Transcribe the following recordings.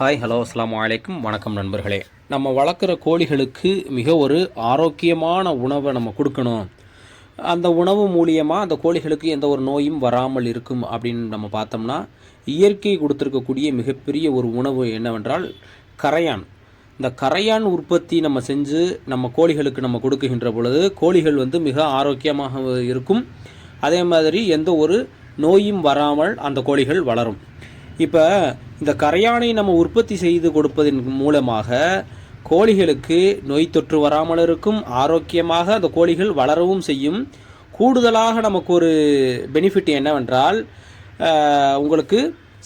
Hi hello அஸ்லாம் வலைக்கும் வணக்கம் நண்பர்களே. நம்ம வளர்க்குற கோழிகளுக்கு மிக ஒரு ஆரோக்கியமான உணவை நம்ம கொடுக்கணும். அந்த உணவு மூலியமாக அந்த கோழிகளுக்கு எந்த ஒரு நோயும் வராமல் இருக்கும் அப்படின்னு நம்ம பார்த்தோம்னா இயற்கை கொடுத்துருக்கக்கூடிய மிகப்பெரிய ஒரு உணவு என்னவென்றால் கரையான். இந்த கரையான் உற்பத்தி நம்ம செஞ்சு நம்ம கோழிகளுக்கு நம்ம கொடுக்குகின்ற பொழுது கோழிகள் வந்து மிக ஆரோக்கியமாக இருக்கும். அதே மாதிரி எந்த ஒரு நோயும் வராமல் அந்த கோழிகள் வளரும். இப்போ இந்த கரையானை நம்ம உற்பத்தி செய்து கொடுப்பதன் மூலமாக கோழிகளுக்கு நோய் தொற்று வராமல் இருக்கும் ஆரோக்கியமாக அந்த கோழிகள் வளரவும் செய்யும். கூடுதலாக நமக்கு ஒரு பெனிஃபிட் என்னவென்றால் உங்களுக்கு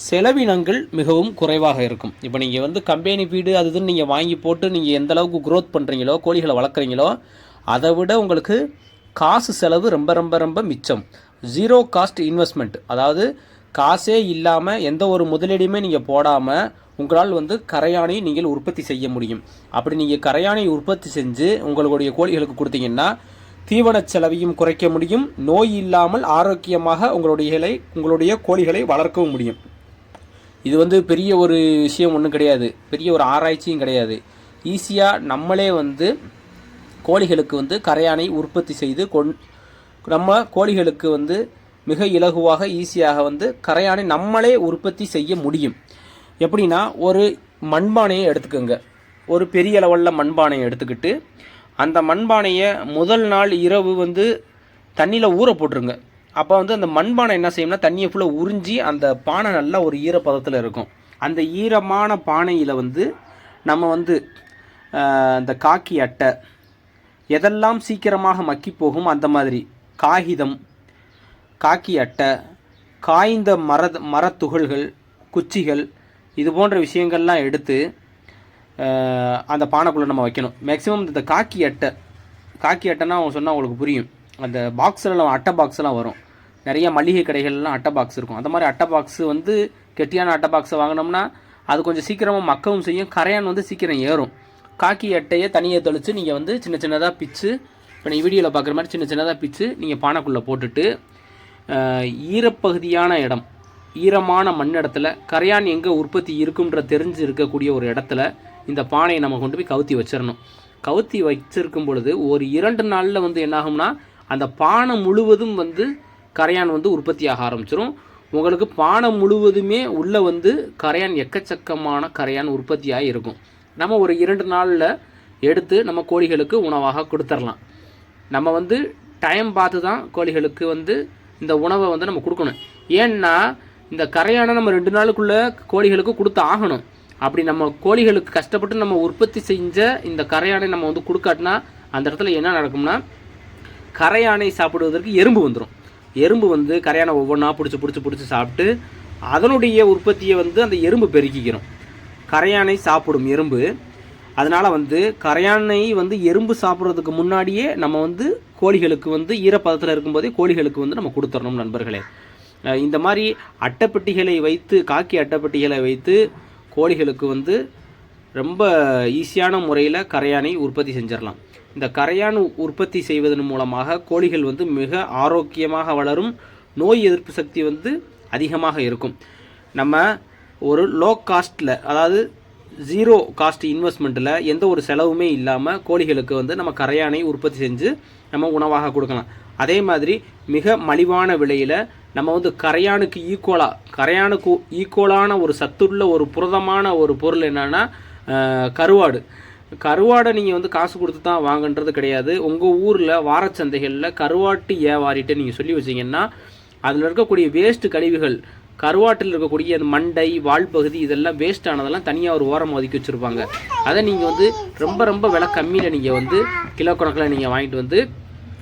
செலவினங்கள் மிகவும் குறைவாக இருக்கும். இப்போ நீங்கள் வந்து கம்பெனி வீடு அது இதுன்னு நீங்கள் வாங்கி போட்டு நீங்கள் எந்த அளவுக்கு க்ரோத் பண்ணுறீங்களோ கோழிகளை வளர்க்குறீங்களோ அதை விட உங்களுக்கு காசு செலவு ரொம்ப ரொம்ப ரொம்ப மிச்சம். ஜீரோ காஸ்ட் இன்வெஸ்ட்மெண்ட் அதாவது காசே இல்லாமல் எந்த ஒரு முதலீடுமே நீங்கள் போடாமல் உங்களால் வந்து கரையானை நீங்கள் உற்பத்தி செய்ய முடியும். அப்படி நீங்கள் கரையானை உற்பத்தி செஞ்சு உங்களுடைய கோழிகளுக்கு கொடுத்தீங்கன்னா தீவன செலவையும் குறைக்க முடியும். நோய் இல்லாமல் ஆரோக்கியமாக உங்களுடைய இலை உங்களுடைய கோழிகளை வளர்க்கவும் முடியும். இது வந்து பெரிய ஒரு விஷயம் ஒன்றும் கிடையாது. பெரிய ஒரு ஆராய்ச்சியும் கிடையாது. ஈஸியாக நம்மளே வந்து கோழிகளுக்கு வந்து கரையானை உற்பத்தி செய்து கொண் நம்ம கோழிகளுக்கு வந்து மிக இலகுவாக ஈஸியாக வந்து கரையானை நம்மளே உற்பத்தி செய்ய முடியும். எப்படின்னா ஒரு மண்பானையை எடுத்துக்கோங்க. ஒரு பெரிய லெவலில் மண்பானையை எடுத்துக்கிட்டு அந்த மண்பானையை முதல் நாள் இரவு வந்து தண்ணியில் ஊற போட்டுருங்க. அப்போ வந்து அந்த மண்பானை என்ன செய்யும்னா தண்ணியை ஃபுல்லாக உறிஞ்சி அந்த பானை நல்லா ஒரு ஈரப்பதத்தில் இருக்கும். அந்த ஈரமான பானையில் வந்து நம்ம வந்து இந்த காக்கி அட்டை எதெல்லாம் சீக்கிரமாக மக்கி போகும் அந்த மாதிரி காகிதம் காக்கி அட்டை காய்ந்த மர மரத்துகள்கள் குச்சிகள் இது போன்ற விஷயங்கள்லாம் எடுத்து அந்த பானைக்குள்ளே நம்ம வைக்கணும். மேக்ஸிமம் இந்த காக்கி அட்டை காக்கி அட்டைன்னா அவங்க சொன்னால் உங்களுக்கு புரியும். அந்த பாக்ஸ்லாம் அட்டை பாக்ஸ்லாம் வரும். நிறைய மளிகை கடைகள்லாம் அட்டை பாக்ஸ் இருக்கும். அந்த மாதிரி அட்டை பாக்ஸ் வந்து கெட்டியான அட்டை பாக்ஸை வாங்கினோம்னா அது கொஞ்சம் சீக்கிரமாக மக்கவும் செய்யும். கரையான் வந்து சீக்கிரம் ஏறும். காக்கி அட்டையை தனியாக தெளித்து நீங்கள் வந்து சின்ன சின்னதாக பிச்சு இப்போ நீங்கள் வீடியோவில் பார்க்குற மாதிரி சின்ன சின்னதாக பிச்சு நீங்கள் பானைக்குள்ளே போட்டுட்டு ஈரப்பகுதியான இடம். ஈரமான மண் இடத்துல கரையான் எங்கே உற்பத்தி இருக்குன்ற தெரிஞ்சு இருக்கக்கூடிய ஒரு இடத்துல இந்த பானையை நம்ம கொண்டு போய் கவுத்தி வச்சிடணும் கவுத்தி வச்சிருக்கும் பொழுது ஒரு இரண்டு நாளில் வந்து என்னாகும்னா அந்த பானை முழுவதும் வந்து கரையான் வந்து உற்பத்தியாக ஆரம்பிச்சிடும் உங்களுக்கு பானை முழுவதுமே உள்ளே வந்து கரையான் எக்கச்சக்கமான கரையான் உற்பத்தியாக இருக்கும். நம்ம ஒரு இரண்டு நாளில் எடுத்து நம்ம கோழிகளுக்கு உணவாக கொடுத்துர்லாம். நம்ம வந்து டைம் பார்த்து தான் கோழிகளுக்கு வந்து இந்த உணவை வந்து நம்ம கொடுக்கணும். ஏன்னா இந்த கரையானை நம்ம ரெண்டு நாளுக்குள்ளே கோழிகளுக்கு கொடுத்து ஆகணும். அப்படி நம்ம கோழிகளுக்கு கஷ்டப்பட்டு நம்ம உற்பத்தி செஞ்ச இந்த கரையானை நம்ம வந்து கொடுக்காட்டினா அந்த இடத்துல என்ன நடக்கும்னா கரையானை சாப்பிடுவதற்கு எறும்பு வந்துடும் எறும்பு வந்து கரையானை ஒவ்வொன்றா பிடிச்சி பிடிச்சி பிடிச்சி சாப்பிட்டு அதனுடைய உற்பத்தியை வந்து அந்த எறும்பு பெருக்கிக்கிறோம். கரையானை சாப்பிடும் எறும்பு. அதனால் வந்து கரையானை வந்து எறும்பு சாப்பிட்றதுக்கு முன்னாடியே நம்ம வந்து கோழிகளுக்கு வந்து ஈரப்பதத்தில் இருக்கும்போதே கோழிகளுக்கு வந்து நம்ம கொடுத்துடணும் நண்பர்களே. இந்த மாதிரி அட்டைப்பெட்டிகளை வைத்து காக்கி அட்டைப்பெட்டிகளை வைத்து கோழிகளுக்கு வந்து ரொம்ப ஈஸியான முறையில் கரையானை உற்பத்தி செஞ்சிடலாம். இந்த கரையான் உற்பத்தி செய்வதன் மூலமாக கோழிகள் வந்து மிக ஆரோக்கியமாக வளரும் நோய் எதிர்ப்பு சக்தி வந்து அதிகமாக இருக்கும். நம்ம ஒரு லோ காஸ்ட்டில் அதாவது ஜீரோ காஸ்ட் இன்வெஸ்ட்மெண்ட்டில் எந்த ஒரு செலவுமே இல்லாமல் கோழிகளுக்கு வந்து நம்ம கரையானை உற்பத்தி செஞ்சு நம்ம உணவாக கொடுக்கலாம். அதே மாதிரி மிக மலிவான விலையில் நம்ம வந்து கரையானுக்கு ஈக்குவலாக கரையானுக்கு ஈக்குவலான ஒரு சத்துள்ள ஒரு புரதமான ஒரு பொருள் என்னென்னா கருவாடு. கருவாடை நீங்கள் வந்து காசு கொடுத்து தான் வாங்கன்றது கிடையாது. உங்கள் ஊரில் வாரச்சந்தைகளில் கருவாட்டு ஏவாரிட்டு நீங்கள் சொல்லி வச்சீங்கன்னா அதில் இருக்கக்கூடிய வேஸ்ட்டு கழிவுகள் கருவாட்டில் இருக்கக்கூடிய அந்த மண்டை வால்பகுதி இதெல்லாம் வேஸ்ட் ஆனதெல்லாம் தனியாக ஒரு ஓரம் ஒதுக்கி வச்சுருப்பாங்க. அதை நீங்கள் வந்து ரொம்ப ரொம்ப விலை கம்மியில் நீங்கள் வந்து கிலோ கணக்கில் நீங்கள் வாங்கிட்டு வந்து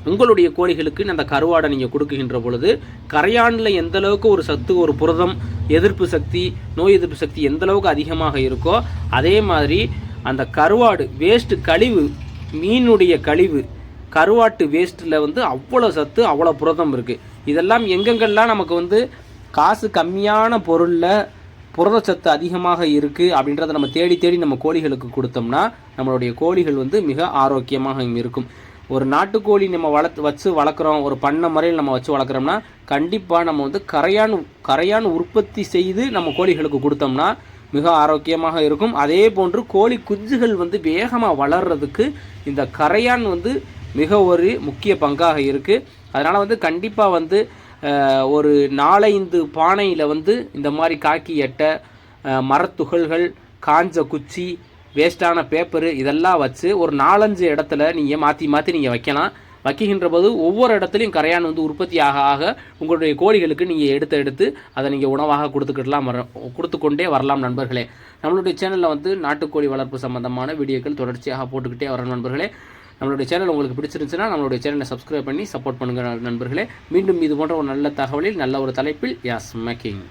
உங்களுடைய கோழிகளுக்கு அந்த கருவாடை நீங்கள் கொடுக்குகின்ற பொழுது கரையானில் எந்த அளவுக்கு ஒரு சத்து ஒரு புரதம் எதிர்ப்பு சக்தி நோய் எதிர்ப்பு சக்தி எந்த அளவுக்கு அதிகமாக இருக்கோ அதே மாதிரி அந்த கருவாடு வேஸ்ட் கழிவு மீனுடைய கழிவு கருவாட்டு வேஸ்ட்டில் வந்து அவ்வளோ சத்து அவ்வளோ புரதம் இருக்குது இதெல்லாம் எங்கெங்கெல்லாம் நமக்கு வந்து காசு கம்மியான பொருளில் புரதச்சத்து அதிகமாக இருக்குது அப்படின்றத நம்ம தேடி தேடி நம்ம கோழிகளுக்கு கொடுத்தோம்னா நம்மளுடைய கோழிகள் வந்து மிக ஆரோக்கியமாக இருக்கும். ஒரு நாட்டுக்கோழி நம்ம வளர்த்து வச்சு வளர்க்குறோம் ஒரு பண்ணை முறையில் நம்ம வச்சு வளர்க்குறோம்னா கண்டிப்பாக நம்ம வந்து கரையான் கரையான் உற்பத்தி செய்து நம்ம கோழிகளுக்கு கொடுத்தோம்னா மிக ஆரோக்கியமாக இருக்கும். அதே போன்று கோழி குஞ்சுகள் வந்து வேகமாக வளர்கிறதுக்கு இந்த கரையான் வந்து மிக ஒரு முக்கிய பங்காக இருக்குது அதனால் வந்து கண்டிப்பாக வந்து ஒரு நாலைந்து பானையில் வந்து இந்த மாதிரி காக்கி எட்டை மரத்துகள்கள் காஞ்ச குச்சி வேஸ்டான பேப்பரு இதெல்லாம் வச்சு ஒரு நாலஞ்சு இடத்துல நீங்கள் மாற்றி மாற்றி நீங்கள் வைக்கலாம். வைக்கின்ற போது ஒவ்வொரு இடத்துலையும் கரையான் வந்து உற்பத்தி ஆக ஆக உங்களுடைய கோழிகளுக்கு நீங்கள் எடுத்து எடுத்து அதை நீங்கள் உணவாக கொடுத்துக்கிடலாம் வர கொடுத்து கொண்டே வரலாம் நண்பர்களே. நம்மளுடைய சேனலில் வந்து நாட்டுக்கோழி வளர்ப்பு சம்பந்தமான வீடியோக்கள் தொடர்ச்சியாக போட்டுக்கிட்டே வர நண்பர்களே. நம்மளுடைய சேனல் உங்களுக்கு பிடிச்சிருந்துச்சுன்னா நம்மளுடைய சேனலை சப்ஸ்கிரைப் பண்ணி சப்போர்ட் பண்ணுங்கள் நண்பர்களே. மீண்டும் இது போன்ற ஒரு நல்ல தகவலில் நல்ல ஒரு தலைப்பில் யாஸ் மேக்கிங்